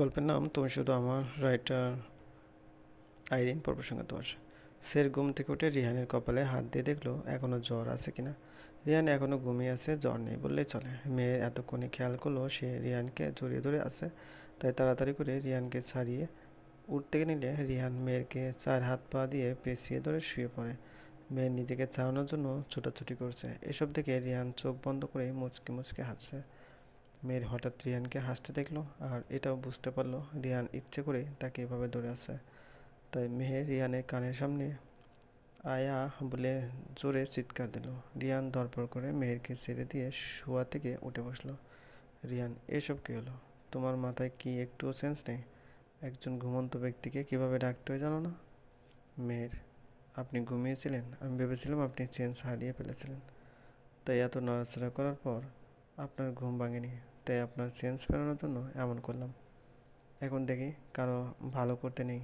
গল্পের নাম তুমি শুধু আমার রাইটার আইরিন পর্ব সঙ্গে দোষ সের ঘুম থেকে উঠে রিহানের কপালে হাত দিয়ে দেখল এখনও জ্বর আছে কিনা? রিহান এখনও ঘুমিয়ে আছে, জ্বর নেই বললেই চলে। মেয়ে এতক্ষণে খেয়াল করল সে রিহানকে জড়িয়ে ধরে আছে, তাই তাড়াতাড়ি করে রিহানকে ছাড়িয়ে উঠতে নিলে রিহান মেয়েরকে চার হাত পা দিয়ে পেঁচিয়ে ধরে শুয়ে পড়ে। মেয়ের নিজেকে চালানোর জন্য ছোটাছুটি করছে। এসব দেখে রিহান চোখ বন্ধ করে মুচকে মুচকে হাসছে। মেয়ের হঠাৎ রিয়ানকে হাসতে দেখল আর এটাও বুঝতে পারল রিয়ান ইচ্ছে করে তাকে এভাবে ধরে আছে। তাই মেহের রিহানের কানের সামনে আয়া বলে জোরে চিৎকার দিল। রিয়ান ধরপড় করে মেহেরকে ছেড়ে দিয়ে শোয়া থেকে উঠে বসল। রিয়ান, এসব কী হলো? তোমার মাথায় কি একটুও সেন্স নেই? একজন ঘুমন্ত ব্যক্তিকে কীভাবে ডাকতে হয় জানো না? মেয়ের আপনি ঘুমিয়েছিলেন? আমি ভেবেছিলাম আপনি চেঞ্জ হারিয়ে ফেলেছিলেন। তাই এত নড়াচড়া করার পর আপনার ঘুম ভাঙেনি, তাই আপনার চেঞ্জ ফেরানোর জন্য এমন করলাম। এখন দেখি কারও ভালো করতে নেই।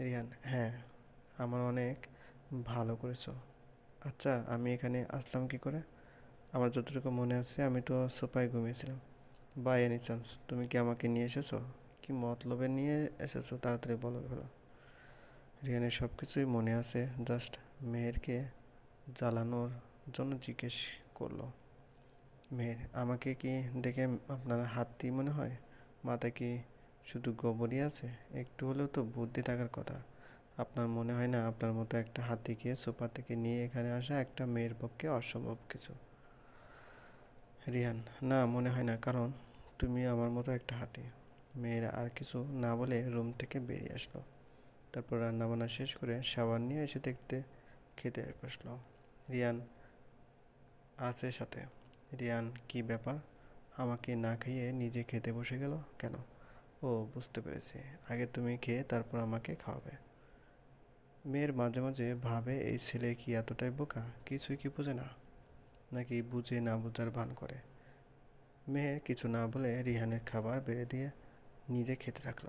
রিয়ান হ্যাঁ আমার অনেক ভালো করেছ। আচ্ছা আমি এখানে আসলাম কি করে? আমার যতটুকু মনে আছে, আমি তো সোফায় ঘুমিয়েছিলাম। বাই এনি চান্স তুমি কি আমাকে নিয়ে এসেছ? কি মতলবে নিয়ে এসেছ? তাড়াতাড়ি বলো ভালো রিয়ানের সব কিছুই মনে আছে জাস্ট মেয়েরকে জ্বালানোর জন্য জিজ্ঞেস করল। মেয়ের, আমাকে কি দেখে আপনার হাতি মনে হয়? মাথায় কি শুধু গোবরই আছে? একটু হলেও তো বুদ্ধি থাকার কথা। আপনার মনে হয় না আপনার মতো একটা হাতিকে সোফা থেকে নিয়ে এখানে আসা একটা মেয়ের পক্ষে অসম্ভব কিছু? রিহান না, মনে হয় না, কারণ তুমি আমার মতো একটা হাতি। মেয়েরা আর কিছু না বলে রুম থেকে বেরিয়ে আসলো। তারপর রান্নাবান্না শেষ করে সাবান নিয়ে এসে দেখতে খেতে বসল। রিয়ান আছে সাথে। রিয়ান, কি ব্যাপার? আমাকে না খাইয়ে নিজে খেতে বসে গেল কেন? ও, বুঝতে পেরেছি। আগে তুমি খেয়ে তারপর আমাকে খাওয়াবে। মেয়ের মাঝে মাঝে ভাবে, এই ছেলে কি এতটাই বোকা? কিছুই কি বোঝে না? নাকি বুঝে না বোঝার ভান করে। মেয়ে কিছু না বলে রিহানের খাবার বেড়ে দিয়ে নিজে খেতে থাকল।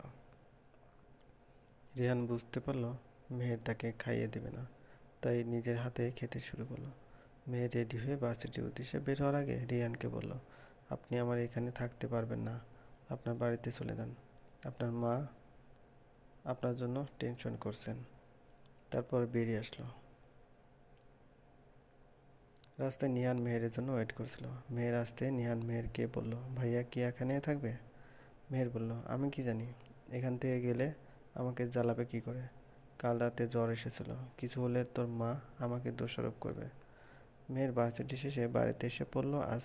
রিহান বুঝতে পারল, মেয়ের তাকে খাইয়ে দেবে না। তাই নিজের হাতে খেতে শুরু করল। মেয়ে রেডি হয়ে ভার্সিটির উদ্দেশ্যে বের হওয়ার আগে রিয়ানকে বলল, আপনি আমার এখানে থাকতে পারবেন না। আপনার বাড়িতে চলে যান। আপনার মা আপনার জন্য টেনশন করছেন। তারপর বেরিয়ে আসলো। রাস্তায় নিহান মেহেরের জন্য ওয়েট করছিল। মেহের আসতে নিহান মেহেরকে বলল, ভাইয়া কি এখানে থাকবে? মেহের বলল, আমি কি জানি। এখান থেকে গেলে আমাকে জ্বালাবে কি করে? কাল রাতে জ্বর এসেছিল। কিছু হলে তোর মা আমাকে দোষারোপ করবে। মেয়ের ভার্সিটি শেষে বাড়িতে এসে পড়ল, আজ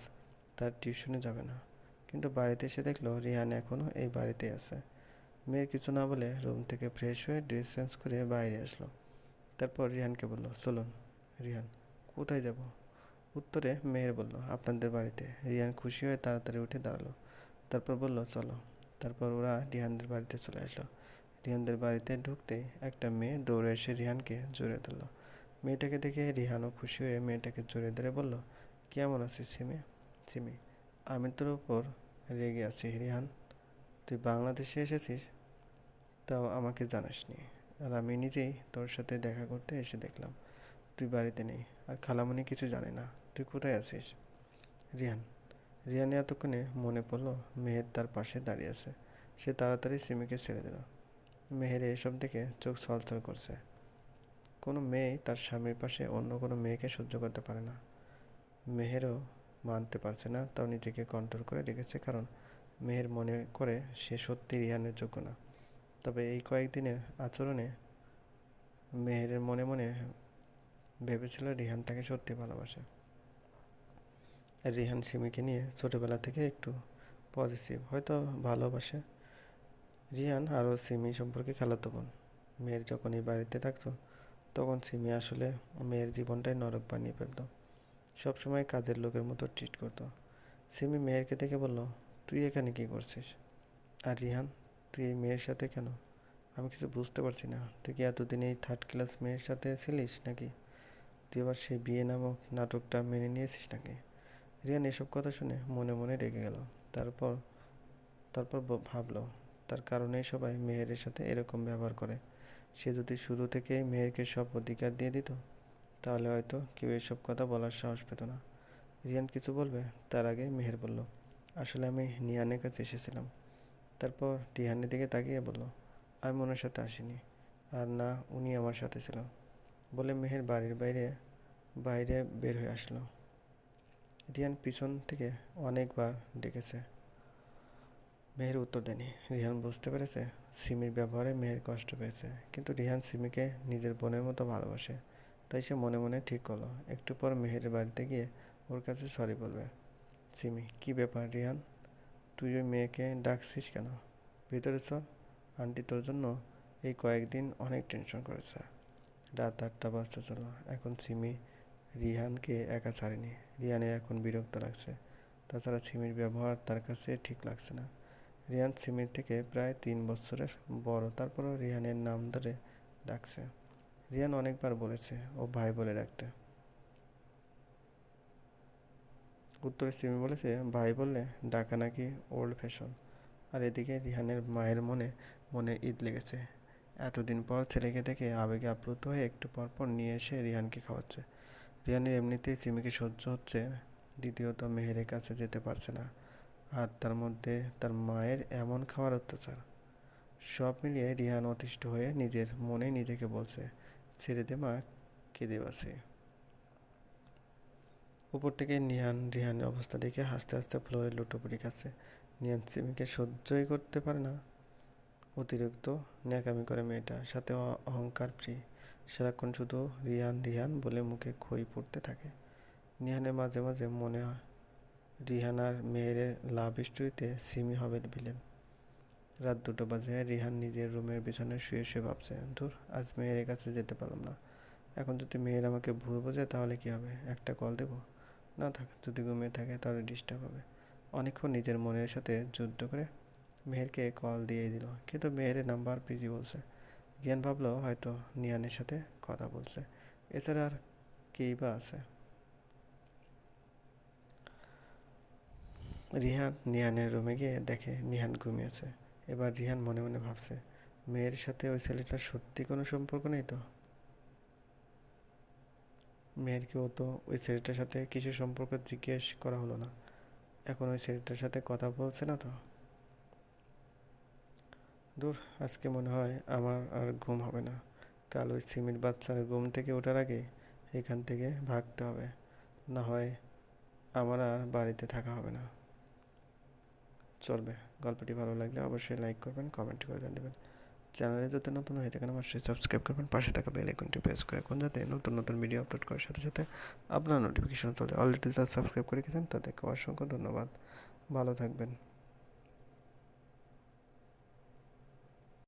তার টিউশনে যাবে না। কিন্তু বাড়িতে এসে দেখল, রিহান এখনও এই বাড়িতেই আছে। মেয়ের কিছু না বলে রুম থেকে ফ্রেশ হয়ে ড্রেস চেঞ্জ করে বাইরে আসলো। তারপর রিহানকে বলল, চলুন, রিহান, কোথায় যাব? উত্তরে মেয়ের বলল, আপনাদের বাড়িতে। রিহান খুশি হয়ে তাড়াতাড়ি উঠে দাঁড়াল। তারপর বলল, চলো। তারপর ওরা রিহানদের বাড়িতে চলে আসলো। রিহানদের বাড়িতে ঢুকতেই একটা মেয়ে দৌড়ে এসে রিহানকে জড়িয়ে ধরলো। মেয়েটাকে দেখে রিহানও খুশি হয়ে মেয়েটাকে জড়িয়ে ধরে বলল, কেমন আছিস সিমি? সিমি, আমি তোর ওপর রেগে আছি, রিহান। তুই বাংলাদেশে এসেছিস? তাও আমাকে জানাসনি। আর আমি নিজেই তোর সাথে দেখা করতে এসে দেখলাম। তুই বাড়িতে নেই, আর খালামণি কিছু জানে না। তুই কোথায় আছিস? রিহান। রিহানে এতক্ষণে মনে পড়ল মেহের তার পাশে দাঁড়িয়ে আছে। সে তাড়াতাড়ি সিমিকে ছেড়ে দিল। মেহের এসব দেখে চোখ ছলছল করছে। কোনো মেয়ে তার স্বামীর পাশে অন্য কোনো মেয়েকে সহ্য করতে পারে না। মেহেরও মানতে পারছে না, তাও নিজেকে কন্ট্রোল করে রেখেছে কারণ মেহের মনে করে সে সত্যি রিহানের যোগ্য না। তবে এই কয়েকদিনের আচরণে মেহেরের মনে মনে ভেবেছিল রিহান তাকে সত্যি ভালোবাসে। রিহান সিমিকে নিয়ে ছোটোবেলা থেকে একটু পজিটিভ হয়তো ভালোবাসে। রিহান আরও সিমি সম্পর্কে খেলাতো বোন। মেয়ের যখন এই বাড়িতে থাকতো তখন সিমি আসলে মেয়ের জীবনটাই নরক বানিয়ে ফেলতো। সবসময় কাজের লোকের মতো ট্রিট করতো। সিমি মেয়েরকে দেখে বলল, তুই এখানে কী করছিস? আর রিহান, তুই এই মেয়ের সাথে কেন? আমি কিছু বুঝতে পারছি না। তুই কি এতদিন এই থার্ড ক্লাস মেয়ের সাথে ছিলিস নাকি? তুই এবার সেই বিয়ে নামক নাটকটা মেনে নিয়েছিস নাকি? রিয়ান এসব কথা শুনে মনে মনে রেগে গেল। তারপর তারপর ভাবলো, তার কারণেই সবাই মেয়েরের সাথে এরকম ব্যবহার করে। সে যদি শুরু থেকেই মেয়েরকে সব অধিকার দিয়ে দিত, তাহলে হয়তো কেউ এসব কথা বলার সাহস পেত না। রিয়ান কিছু বলবে? তার আগে মেহের বলল, আসলে আমি নিয়ানের কাছে এসেছিলাম। তারপর রিহানের দিকে তাকিয়ে বলল, আমি ওনার সাথে আসিনি। আর না, উনি আমার সাথে ছিল। বলে মেহের বাড়ির বাইরে বাইরে বের হয়ে আসলো। রিয়ান পিছন থেকে অনেকবার ডেকেছে। মেহের উত্তর দেয়নি। রিহান বুঝতে পেরেছে, সিমির ব্যবহারে মেহের কষ্ট পেয়েছে, কিন্তু রিহান সিমিকে নিজের বোনের মতো ভালোবাসে, তাই সে মনে মনে ঠিক করল। একটু পর মেহের বাড়িতে গিয়ে ওর কাছে সরি বলবে, সিমি, কি ব্যাপার রিহান? তুই ওই মেয়েকে ডাকছিস কেন? ভিতরে চল, আন্টি তোর জন্য এই কয়েকদিন অনেক টেনশন করেছে। রাত আটটা বাজতে চলো এখন সিমি রিহানকে একা ছাড়েনি। রিহানের এখন বিরক্ত লাগছে, তাছাড়া সিমির ব্যবহার তার কাছে ঠিক লাগছে না। রিহান সিমির থেকে প্রায় তিন বছরের বড়। তারপরও রিহানের নাম ধরে ডাকছে। রিহান অনেকবার বলেছে, ও ভাই বলে ডাকতে। উত্তরে সিমি বলেছে, ভাই বললে ডাকা নাকি ওল্ড ফ্যাশন আর এদিকে রিহানের মায়ের মনে মনে ঈদ লেগেছে। এতদিন পর ছেলেকে দেখে আবেগে আপ্লুত হয়ে একটু পর পর নিয়ে এসে রিহানকে খাওয়াচ্ছে। রিহানের এমনিতেই সিমিকে সহ্য হচ্ছে, দ্বিতীয়ত মেহেরের কাছে যেতে পারছে না। আর তার মধ্যে তার মায়ের এমন খাওয়ার অত্যাচার। সব মিলিয়ে রিহান অতিষ্ঠ হয়ে নিজের মনে নিজেকে বলছে, ছেড়ে দে মা, কেঁদে বাসে। উপর থেকে নিহান রিহানের অবস্থা দেখে হাসতে হাসতে ফ্লোরে লুটোপুরি খাচ্ছে। নিহান সিমিকে সহ্যই করতে পারে না। অতিরিক্ত ন্যাকামি করে মেয়েটা, সাথে অহংকার ফ্রি সারাক্ষণ শুধু রিহান রিহান বলে মুখে খই পড়তে থাকে। নিহানের মাঝে মাঝে মনে হয় রিহান আর মেয়ের লাভ স্টোরিতে সিমি হবে ভিলেন। রাত দুটো বাজে, রিহান নিজের রুমের বিছানায় শুয়ে শুয়ে ভাবছে, ধুর, আজ মেয়ের কাছে যেতে পারলাম না। এখন যদি মেয়ের আমাকে ভুল বোঝে, তাহলে কি হবে? একটা কল দেবো? না থাক, যদি ঘুমিয়ে থাকে, তাহলে ডিস্টার্ব হবে। অনেকক্ষণ নিজের মনের সাথে যুদ্ধ করে মেহেরকে কল দিয়ে দিল, কিন্তু মেহেরের নাম্বার পিজি বলছে। রিয়ান ভাবলো হয়তো নিয়ানের সাথে কথা বলছে। এছাড়া আর কেই বা আছে? রিহান নিহানের রুমে গিয়ে দেখে নিহান ঘুমিয়েছে এবার রিহান মনে মনে ভাবছে, মেয়ের সাথে ওই ছেলেটার সত্যি কোনো সম্পর্ক নেই তো? মেয়েরকেও তো ওই ছেলেটার সাথে কিছু সম্পর্ক জিজ্ঞেস করা হলো না। এখন ওই ছেলেটার সাথে কথা বলছে না তো? দূর, আজকে মনে হয় আমার আর ঘুম হবে না। কাল ওই সিমির বাচ্চার ঘুম থেকে ওঠার আগে এখান থেকে ভাগতে হবে। না হয় আমার আর বাড়িতে থাকা হবে না। চলবে। গল্পটি ভালো লাগলে অবশ্যই লাইক করবেন কমেন্ট করে দেবেন। চ্যানেলে যাতে নতুন হয়ে থাকেন, অবশ্যই সাবস্ক্রাইব করবেন। পাশে থাকা বেল আইকনটি প্রেস করে রাখুন যাতে নতুন নতুন ভিডিও আপলোড করার সাথে সাথে আপনার নোটিফিকেশন চলে অলরেডি যারা সাবস্ক্রাইব করে গেছেন, তাদেরকে অসংখ্য ধন্যবাদ। ভালো থাকবেন।